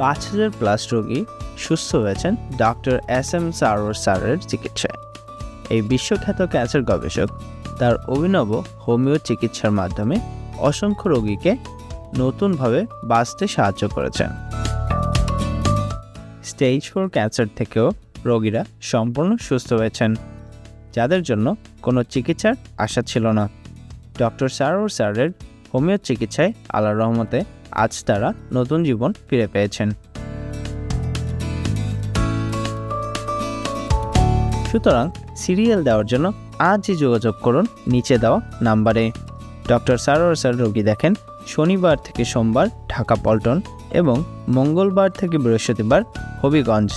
পাঁচ হাজার প্লাস রোগী সুস্থ হয়েছেন ডক্টর এস এম সারোর স্যারের চিকিৎসায়। এই বিশ্বখ্যাত ক্যান্সার গবেষক তার অভিনব হোমিও চিকিৎসার মাধ্যমে অসংখ্য রোগীকে নতুনভাবে বাঁচতে সাহায্য করেছেন। স্টেজ ফোর ক্যান্সার থেকেও রোগীরা সম্পূর্ণ সুস্থ হয়েছেন, যাদের জন্য কোনো চিকিৎসার আশা ছিল না। ডক্টর সারোর স্যারের হোমিও চিকিৎসায় আল্লাহর রহমতে আজ তারা নতুন জীবন ফিরে পেয়েছেন। সুতরাং সিরিয়াল দেওয়ার জন্য আজই যোগাযোগ করুন নিচে দেওয়া নাম্বারে। ডক্টর সারোর স্যার রোগী দেখেন শনিবার থেকে সোমবার ঢাকা পল্টন এবং মঙ্গলবার থেকে বৃহস্পতিবার হবিগঞ্জ।